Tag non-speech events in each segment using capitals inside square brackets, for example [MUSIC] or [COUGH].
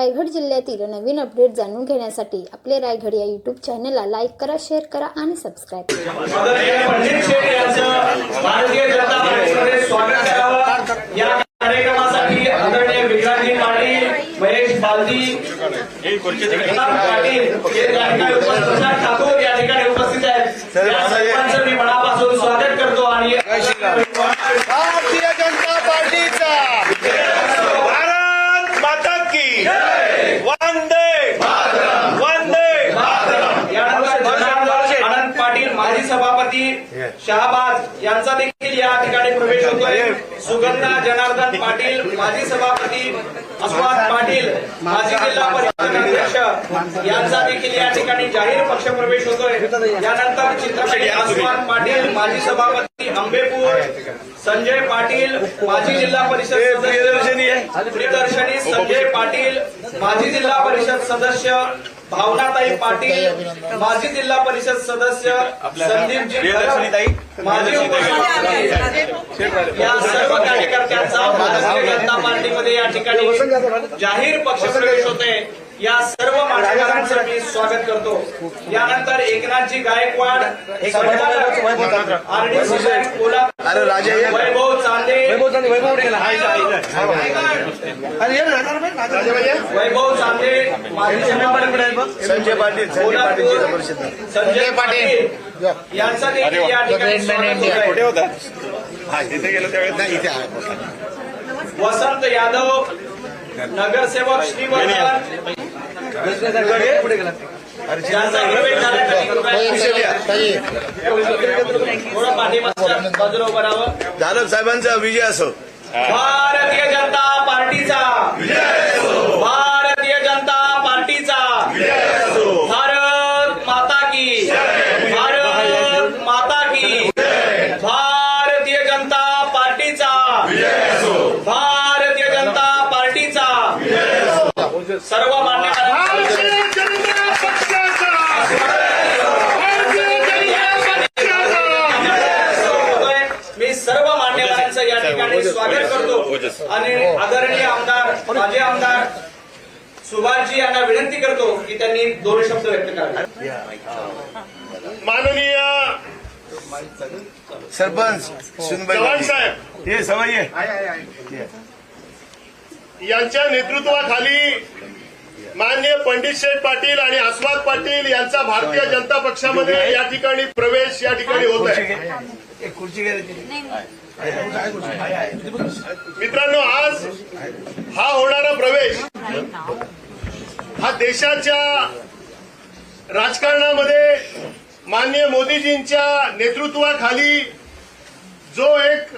रायगड जिल्ह्यातील नवीन अपडेट जाणून घेण्यासाठी आपले रायगड या यूट्यूब चॅनलला लाईक करा शेअर करा आणि सबस्क्राईब करा. आदरणीय पंडित शेठ यांचं भारतीय वंदे वंदे आनंद पाटील माजी सभापती शहाबाद यांचा देखील या ठिकाणी प्रवेश होतोय. सुगंधा जनार्दन पाटील माजी सभापती अस्वाद पाटील माजी जिल्हा परिषद अध्यक्ष यांचा देखील या ठिकाणी जाहीर पक्ष प्रवेश होतोय. यानंतर चित्रपट अस्वाद पाटील माजी सभापती आंबेपूर संजय पाटील माजी जिल्हा परिषद सदस्य. प्रियदर्शनी संजय पाटील माजी जिल्हा परिषद सदस्य. भावनाताई पाटील माजी जिल्हा परिषद सदस्य. संदीपजी माजी या सर्व कार्यकर्त्यांचा भारतीय जनता पार्टीमध्ये या ठिकाणी जाहीर पक्ष प्रवेश होते या सर्व मान्यवरांचं मी स्वागत करतो. यानंतर एकनाथजी गायकवाड बँक कोल्हापूर अरे राजा ये. वैभव चांदे. वैभव चांदे संजय पाटील संजय पाटील जिल्हा परिषद. संजय पाटील. यांचा देखील या ठिकाणी स्वागत होत? तिथे गेलो त्यावेळेस. नाही इथे वसंत यादव नगरसेवक श्रीवर्धन जाधव साहेबांचा विजय असो. भारतीय जनता पार्टीचा. भारतीय आणि आदरणीय आमदार माझे आमदार सुभाषजी यांना विनंती करतो की त्यांनी दोन शब्द व्यक्त करावे माननीय सरपंच चव्हाण. साहेब. ये सवय यांच्या नेतृत्वाखाली मान्य पंडित शेठ पाटील आणि आस्वाद पाटील यांचा भारतीय जनता पक्षामध्ये या ठिकाणी प्रवेश या ठिकाणी होत खुर्ची आहे मित्रांनो आज हा होणारा प्रवेश हा देशाच्या राजकारणामध्ये मान्य मोदीजींच्या नेतृत्वाखाली जो एक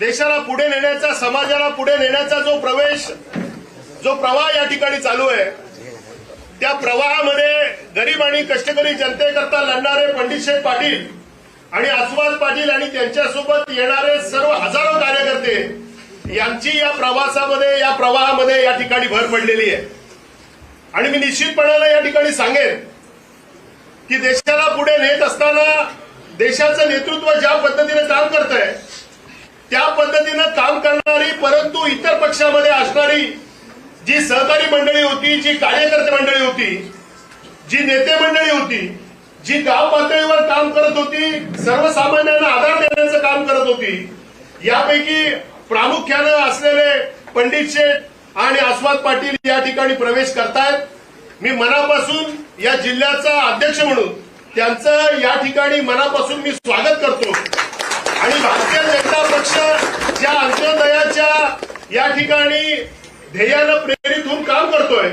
देशाला पुढे नेण्याचा समाजाला पुढे नेण्याचा जो प्रवेश जो प्रवाह या ठिकाणी चालू आहे त्या प्रवाहामध्ये गरीब आणि कष्टकरी जनतेकरता लढणारे पंडितशेठ पाटील आणि आस्वाद पाटील आणि त्यांच्यासोबत येणारे सर्व हजारो कार्यकर्ते यांची या प्रवासामध्ये या प्रवाहामध्ये या ठिकाणी भर पडलेली आहे. आणि मी निश्चितपणानं या ठिकाणी सांगेन की देशाला पुढे नेत असताना देशाचं नेतृत्व ज्या पद्धतीने काम करत आहे त्या पद्धतीनं काम करणारी परंतु इतर पक्षामध्ये असणारी जी सहकारी मंडळी होती जी कार्यकर्ते मंडळी होती जी नेते मंडळी होती जी गाव पातळीवर काम करत होती सर्वसामान्यांना आधार देण्याचं काम करत होती. यापैकी प्रामुख्यानं असलेले पंडित शेठ आणि आस्वाद पाटील या ठिकाणी प्रवेश करतायत. मी मनापासून या जिल्ह्याचा अध्यक्ष म्हणून त्यांचं या ठिकाणी मनापासून मी स्वागत करतो. आणि भारतीय जनता पक्ष ज्या अंत्योदयाच्या या ठिकाणी ध्येयानं प्रेरित होऊन काम करतोय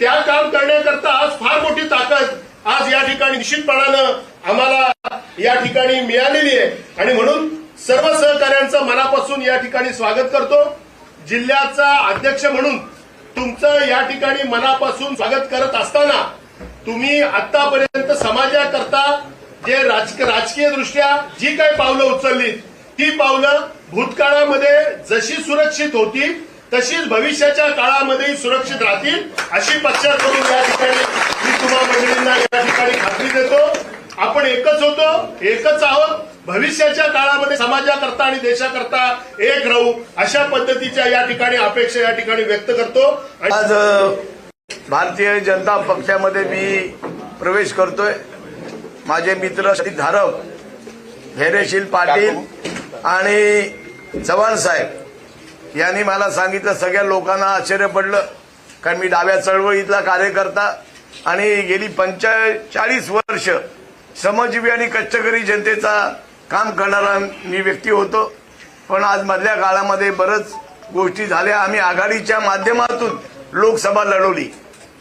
त्या काम करण्याकरता आज फार मोठी ताकद आज या ठिकाणी निश्चितपणानं आम्हाला या ठिकाणी मिळालेली आहे. आणि म्हणून सर्व सहकाऱ्यांचं मनापासून या ठिकाणी स्वागत करतो. जिल्ह्याचा अध्यक्ष म्हणून तुमचं या ठिकाणी मनापासून स्वागत करत असताना तुम्ही आतापर्यंत समाजाकरता जे राजकीय दृष्ट्या जी काही पावलं उचलली ती पावलं भूतकाळामध्ये जशी सुरक्षित होती तशीच भविष्याच्या काळामध्ये सुरक्षित राहतील अशी पक्षाकडून या ठिकाणी मी मंडळींना या ठिकाणी खात्री देतो. आपण एकच होतो एकच आहोत. भविष्याच्या काळामध्ये समाजाकरता आणि देशाकरता एक राहू अशा पद्धतीच्या या ठिकाणी अपेक्षा या ठिकाणी व्यक्त करतो. आणि आज भारतीय जनता पक्षामध्ये मी प्रवेश करतोय. माझे मित्र श्री धारक धैर्यशील पाटील आणि चव्हाण साहेब यांनी मला सांगितलं सगळ्या लोकांना आश्चर्य पडलं. कारण मी डाव्या चळवळीतला कार्यकर्ता. आणि गेली पंचेचाळीस वर्ष श्रमजीवी आणि कष्टकरी जनतेचा काम करणारा मी व्यक्ती होतो. पण आज मधल्या काळामध्ये बरंच गोष्टी झाल्या. आम्ही आघाडीच्या माध्यमातून लोकसभा लढवली.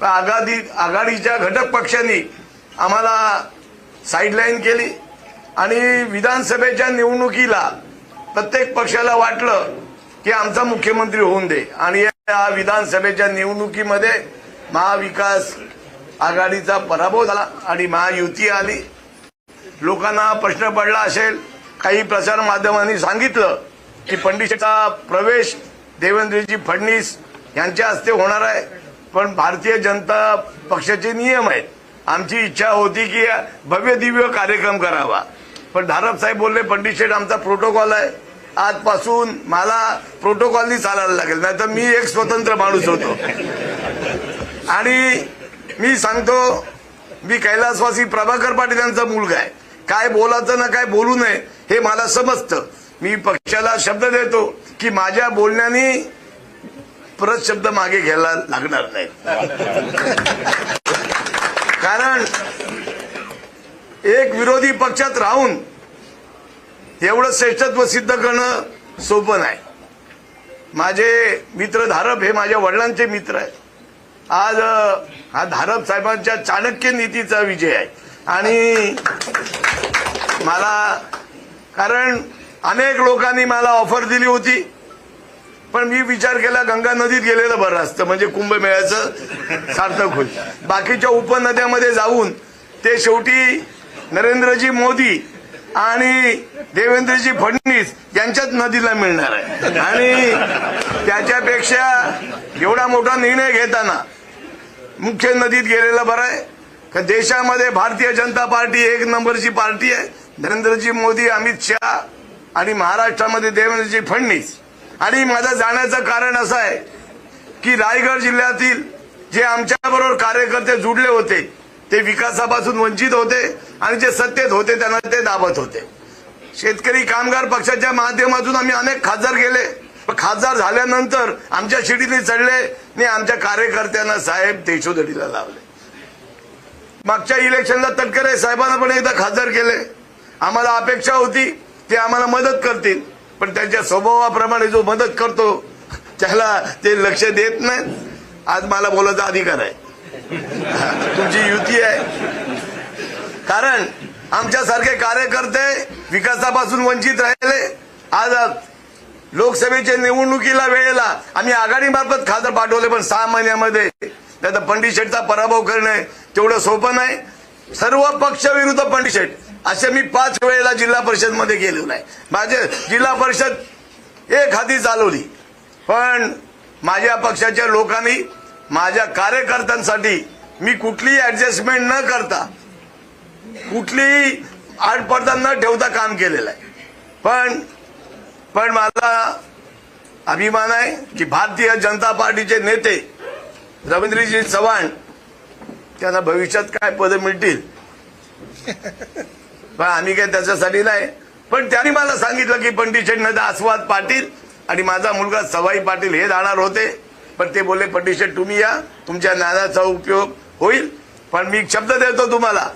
पण आघाडी आघाडीच्या घटक पक्षांनी आम्हाला साईडलाईन केली आणि विधानसभेच्या निवडणुकीला प्रत्येक पक्षाला वाटलं की आमचा मुख्यमंत्री होऊन दे. आणि या विधानसभेच्या निवडणुकीमध्ये महाविकास आघाडीचा पराभव झाला आणि महायुती आली. लोकांना प्रश्न पडला असेल. काही प्रसार माध्यमांनी सांगितलं की पंडितचा प्रवेश देवेंद्रजी फडणवीस यांच्या हस्ते होणार आहे. पण भारतीय जनता पक्षाचे नियम आहेत. आमची इच्छा होती की भव्य दिव्य कार्यक्रम करावा. पण धारप साहेब बोलले पंडित शेठ आमचा प्रोटोकॉल आहे. आजपासून मला प्रोटोकॉलनी चालायला लागेल. नाही तर मी एक स्वतंत्र माणूस होतो. आणि मी सांगतो मी कैलासवासी प्रभाकर पाटील यांचा मुलगा आहे. काय बोलायचं ना काय बोलू नये हे मला समजतं. मी पक्षाला शब्द देतो की माझ्या बोलण्याने परत शब्द मागे घ्यायला लागणार नाही. कारण एक विरोधी पक्षात राहून एवढं श्रेष्ठत्व सिद्ध करणं सोपं नाही. माझे मित्र धारप हे माझ्या वडिलांचे मित्र आहेत. आज हा धारप साहेबांच्या चाणक्य नीतीचा विजय आहे. आणि मला कारण अनेक लोकांनी मला ऑफर दिली होती पण मी विचार केला गंगा नदीत गेलेलं बरं असतं म्हणजे कुंभमेळ्याचं सार्थक होईल. बाकीच्या उपनद्यामध्ये जाऊन ते शेवटी नरेंद्रजी मोदी आणि देवेंद्रजी फडणवीस यांच्याच नदीला मिळणार आहे. आणि त्याच्यापेक्षा एवढा मोठा निर्णय घेताना मुख्य नदीत गेलेलं बरं आहे. का देशामध्ये भारतीय जनता पार्टी एक नंबरची पार्टी आहे. नरेंद्रजी मोदी अमित शहा आणि महाराष्ट्रामध्ये देवेंद्रजी फडणवीस. आणि माझं जाण्याचं कारण असं आहे की रायगड जिल्ह्यातील जे आमच्याबरोबर कार्यकर्ते जुडले होते ते विकासापासून वंचित होते आणि जे सत्तेत होते त्यांना ते दाबत होते. शेतकरी कामगार पक्षाच्या माध्यमातून आम्ही अनेक खासदार गेले. खासदार झाल्यानंतर आमच्या शिडीने चढले आणि आमच्या कार्यकर्त्यांना साहेब देशोधडीला लावले. मागच्या इलेक्शनला तटकरे साहेबांना पण एकदा खासदार केले. आम्हाला अपेक्षा होती ते आम्हाला मदत करतील. पण त्यांच्या स्वभावाप्रमाणे जो मदत करतो त्याला ते लक्ष देत नाही आज मला बोलायचा अधिकार आहे. तुमची युती आहे. कारण आमच्यासारखे कार्यकर्ते विकासापासून वंचित राहिले. आज लोकसभेच्या निवडणुकीला वेळेला आम्ही आघाडीमार्फत खासदार पाठवले पण सहा महिन्यामध्ये. त्याचा पंडित शेठचा पराभव करणे तेवढं सोपं नाही. सर्व पक्ष विरुद्ध पंडित शेठ. असे मी पाच वेळेला जिल्हा परिषदमध्ये गेलो नाही. माझे जिल्हा परिषद एक हाती चालवली. पण माझ्या पक्षाच्या लोकांनी माझ्या कार्यकर्त्यांसाठी मी कुठलीही ऍडजस्टमेंट न करता कुठलीही आडपडदा न ठेवता काम केलेलं आहे. पण पण मला अभिमान आहे की भारतीय जनता पार्टीचे नेते रवींद्रजी चव्हाण त्यांना भविष्यात काय पद मिळतील? [LAUGHS] पण आम्ही काय त्याच्यासाठी नाही. पण त्यांनी मला सांगितलं की पंडित शेठ आस्वाद पाटील आणि माझा मुलगा सवाई पाटील हे जाणार होते. पण ते बोलले पंडित शेठ तुम्ही या. तुमच्या ज्ञानाचा उपयोग होईल. पण मी शब्द देतो तुम्हाला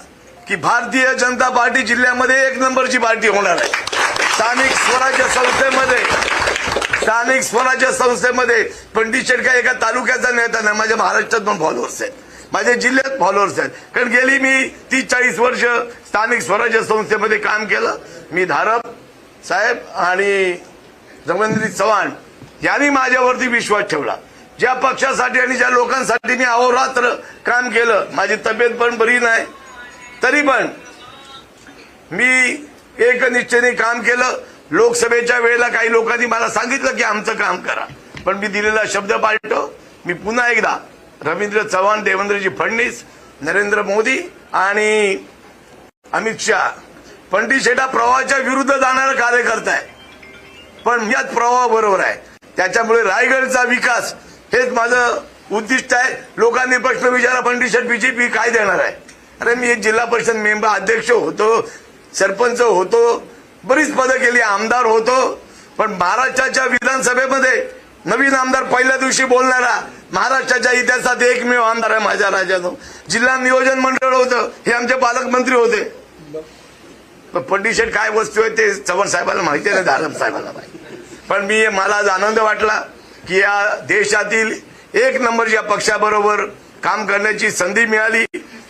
की भारतीय जनता पार्टी जिल्ह्यामध्ये एक नंबरची पार्टी होणार आहे स्थानिक स्वराज्य संस्थेमध्ये स्थानिक स्वराज्य संस्थेमध्ये पंडित शेठ एका तालुक्याचा नेता नाही माझ्या महाराष्ट्रात पण फॉलोअर्स आहेत. माझ्या जिल्ह्यात फॉलोअर्स आहेत. कारण गेली मी तीस चाळीस वर्ष स्थानिक स्वराज्य संस्थेमध्ये काम केलं. मी धारप साहेब आणि रवींद्र चव्हाण यांनी माझ्यावरती विश्वास ठेवला. ज्या पक्षासाठी आणि ज्या लोकांसाठी मी अहोरात्र काम केलं माझी तब्येत पण बरी नाही तरी पण मी एक निश्चयने काम केलं. लोकसभेच्या वेळेला काही लोकांनी मला सांगितलं की आमचं काम करा. पण मी दिलेला शब्द पाळतो मी पुन्हा एकदा रवींद्र चव्हाण देवेंद्रजी फडणवीस नरेंद्र मोदी आणि अमित शहा. पंडित शेठा प्रवाहाच्या विरुद्ध जाणारा कार्यकर्ता आहे. पण यात प्रवाह बरोबर आहे. त्याच्यामुळे रायगडचा विकास हेच माझं उद्दिष्ट आहे. लोकांनी प्रश्न विचारा पंडित बीजेपी काय देणार आहे? अरे मी एक जिल्हा परिषद मेंबर अध्यक्ष होतो. सरपंच होतो बरीच पदं केली आमदार होतो पण महाराष्ट्राच्या विधानसभेमध्ये नवीन आमदार पहिल्या दिवशी बोलणारा महाराष्ट्राच्या इतिहासात एकमेव आमदार आहे माझ्या राज्यातून जिल्हा नियोजन मंडळ होतं हे आमचे पालकमंत्री होते. पंडिशेट काय वस्तू आहे ते चव्हाण साहेबाला माहिती नाही धारम साहेबाला माहिती पण मी मला आज आनंद वाटला की या देशातील एक नंबरच्या पक्षाबरोबर काम करण्याची संधी मिळाली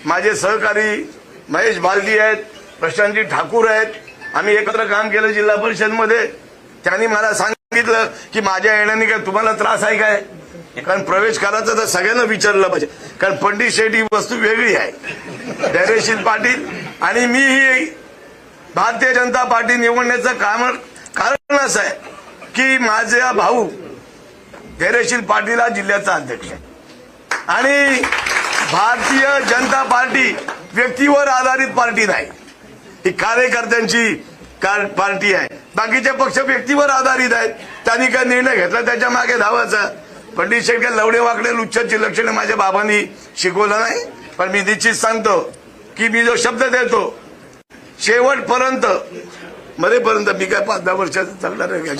माझे सहकारी महेश बालदी आहेत प्रशांतजी ठाकूर आहेत. आम्ही एकत्र काम केलं जिल्हा परिषदमध्ये. त्यांनी मला सांगितलं की माझ्या येण्याने काय तुम्हाला त्रास आहे काय? कारण प्रवेश करायचा तर सगळ्यांना विचारलं पाहिजे. कारण पंडित शेठ ही वस्तू वेगळी आहे. धैर्यशील पाटील आणि मी ही भारतीय जनता पार्टी निवडण्याचं काम कारण असं आहे की माझा भाऊ धैर्यशील पाटील हा जिल्ह्याचा अध्यक्ष आहे. आणि भारतीय जनता पार्टी व्यक्तीवर आधारित पार्टी नाही. ही कार्यकर्त्यांची पार्टी आहे. बाकीचे पक्ष व्यक्तीवर आधारित आहेत. त्यांनी काय निर्णय घेतला त्याच्यामागे धावाचा पंडित शेटकर लवडे वाकडे लुच्छाची लक्षणे माझ्या बाबांनी शिकवलं नाही. पण मी निश्चित सांगतो की मी जो शब्द देतो शेवटपर्यंत मध्येपर्यंत मी काय पाच दहा वर्षात चालणार आहे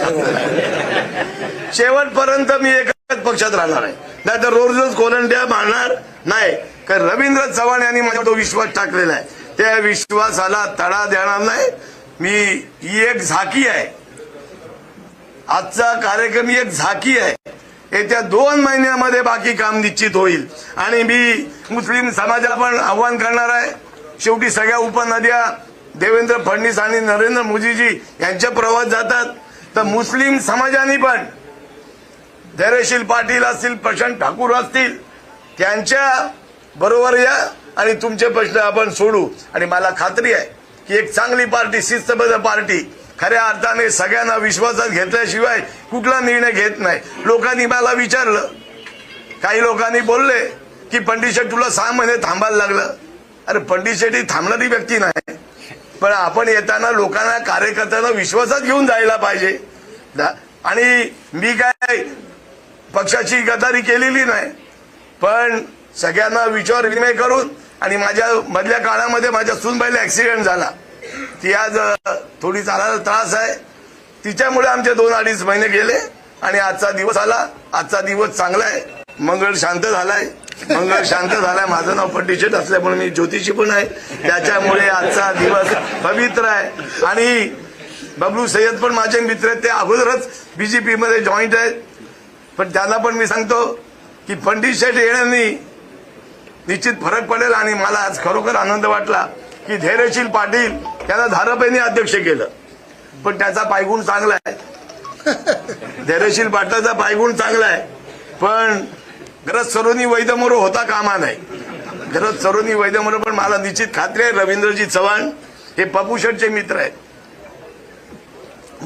शेवटपर्यंत मी एकाच पक्षात राहणार आहे. नाही तर रोज रोज कोलंड्या मारणार नाही. कारण रवींद्र चव्हाण यांनी माझा तो विश्वास टाकलेला आहे. त्या विश्वासाला तडा देणार नाही. मी ही एक झाकी आहे. आजचा कार्यक्रम एक झाकी आहे. येत्या दोन महिन्यामध्ये बाकी काम निश्चित होईल. आणि मी मुस्लिम समाजाला पण आव्हान करणार आहे. शेवटी सगळ्या उपनद्या देवेंद्र फडणवीस आणि नरेंद्र मोदीजी यांचे प्रवास जातात. तर मुस्लिम समाजाने पण धैर्यशील पाटील असतील प्रशांत ठाकूर असतील त्यांच्या बरोबर या आणि तुमचे प्रश्न आपण सोडू. आणि मला खात्री आहे की एक चांगली पार्टी शिस्तबद्ध पार्टी खऱ्या अर्थाने सगळ्यांना विश्वासात घेतल्याशिवाय कुठला निर्णय घेत नाही. लोकांनी मला विचारलं. काही लोकांनी बोलले की पंडित शेठ तुला सहा महिने थांबायला लागलं. अरे पंडित शेठ ही थांबणारी व्यक्ती नाही. पण आपण येताना लोकांना कार्यकर्त्यांना विश्वासात घेऊन जायला पाहिजे. आणि मी काय पक्षाची गदारी केलेली नाही. पण सगळ्यांना विचार विनिमय करून आणि माझ्या मधल्या काळामध्ये माझ्या सुनबाईला ऍक्सिडेंट झाला. ती आज थोडी चालायला त्रास आहे. तिच्यामुळे आमचे दोन अडीच महिने गेले आणि आजचा दिवस आला. आजचा दिवस चांगला आहे. मंगळ शांत झालाय. मंगळ शांत झालाय. माझं नाव पंडित असल्यामुळे मी ज्योतिषी पण आहे. त्याच्यामुळे आजचा दिवस पवित्र आहे. आणि बबलू सय्यद पण माझे मित्र आहेत. ते अगोदरच बीजेपी मध्ये जॉईंट आहेत. पण त्यांना पण मी सांगतो की पंडित शेठ येण्यानी निश्चित फरक पडेल आणि मला आज खरोखर आनंद वाटला की धैर्यशील पाटील त्यांना धारापेने अध्यक्ष केलं. पण त्याचा पायगुण चांगला आहे. [LAUGHS] धैर्यशील पाटलाचा पायगुण चांगला आहे. पण गरज सरोनी वैदमोरो होता कामा नाही. गरज सरोनी वैदमोरो पण मला निश्चित खात्री आहे. रवींद्रजी चव्हाण हे पप्पू शेठचे मित्र आहेत.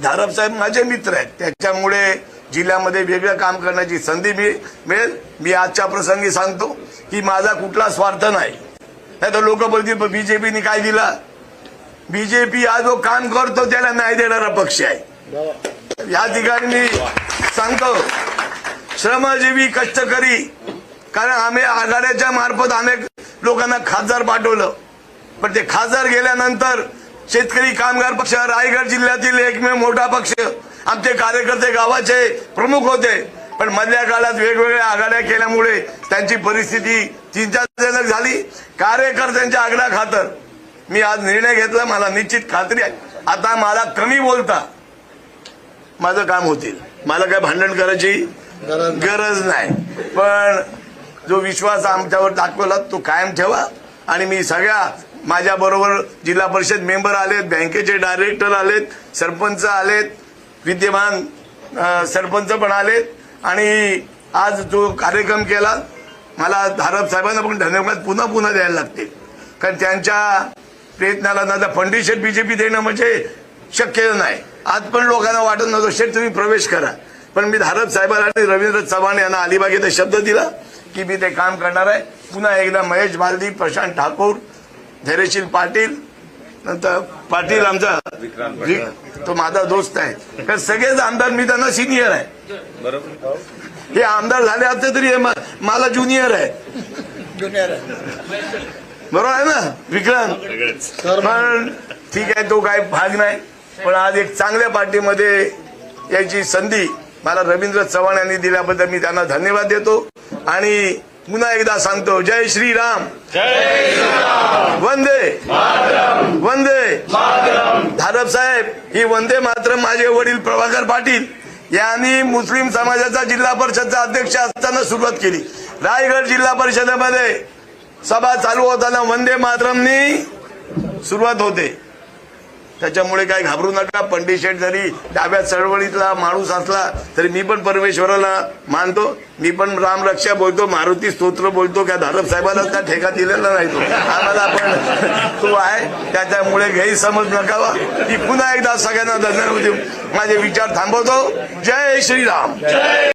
धारप साहेब माझे मित्र आहेत. त्याच्यामुळे जिल्ह्यामध्ये वेगळं काम करण्याची संधी मिळेल. मी आजच्या प्रसंगी सांगतो की माझा कुठला स्वार्थ नाही. नाही तर लोक बोलतील बीजेपीने काय दिला? बीजेपी हा जो काम करतो त्याला न्याय देणारा पक्ष आहे. या ठिकाणी मी सांगतो श्रमजीवी कष्टकरी कारण आम्ही आघाड्याच्या मार्फत अनेक लोकांना खासदार पाठवलं. पण ते खासदार गेल्यानंतर शेतकरी कामगार पक्ष रायगड जिल्ह्यातील एकमेव मोठा पक्ष आमचे कार्यकर्ते गावाचे प्रमुख होते. पण मधल्या काळात वेगवेगळ्या आघाड्या केल्यामुळे त्यांची परिस्थिती चिंताजनक झाली. कार्यकर्त्यांच्या आग्रहा खातर मी आज निर्णय घेतला मला निश्चित खात्री आहे. आता मला कमी बोलता माझं काम होतील. मला काय भांडण करायची गरज नाही. पण जो विश्वास आमच्यावर दाखवला तो कायम ठेवा. आणि मी सगळ्या माझ्या बरोबर जिल्हा परिषद मेंबर आलेत बँकेचे डायरेक्टर आलेत सरपंच आलेत विद्यमान सरपंच पण आलेत आणि आज जो कार्यक्रम केला मला धारप साहेबांना पण धन्यवाद पुन्हा पुन्हा द्यायला लागतील कारण त्यांच्या प्रयत्नाला ना पंडित बीजेपी देणं म्हणजे शक्य नाही. आज पण लोकांना वाटत नव्हतं शेठ तुम्ही प्रवेश करा. पण मी धारप साहेबांना आणि रवींद्र चव्हाण यांना अलिबाग येथे शब्द दिला की मी ते काम करणार आहे. पुन्हा एकदा महेश बालदी प्रशांत ठाकूर धैर्यशील पाटील नंतर पाटील आमचा तो माझा दोस्त आहे. कारण सगळेच आमदार मी त्यांना सिनियर आहे. हे आमदार झाले असते तरी हे मला ज्युनियर आहे. बरोबर आहे ना विक्रांत? पण ठीक आहे तो काय भाग नाही. पण आज एक चांगल्या पार्टीमध्ये याची संधी मला रवींद्र चव्हाण यांनी दिल्याबद्दल मी त्यांना धन्यवाद देतो. आणि पुन्हा एकदा सांगतो जय श्रीराम. वंदे. वंदे. धारप साहेब ही वंदे मात्र माझे वडील प्रभाकर पाटील यांनी मुस्लिम समाजाचा जिल्हा परिषदचा अध्यक्ष असताना सुरुवात केली. रायगड जिल्हा परिषदेमध्ये सभा चालू होताना वंदे मातरमनी सुरुवात होते. त्याच्यामुळे काय घाबरू नका. पंडित शेठ जरी डाव्या चळवळीतला माणूस असला तरी मी पण परमेश्वराला मानतो. मी पण रामरक्षा बोलतो मारुती स्तोत्र बोलतो. का धारप साहेबाला त्या ठेका दिलेला नाही तो. आम्हाला पण तो आहे. त्याच्यामुळे गैरसमज नकावा. की पुन्हा एकदा सगळ्यांना धन्यवाद माझे विचार थांबवतो. जय श्रीराम.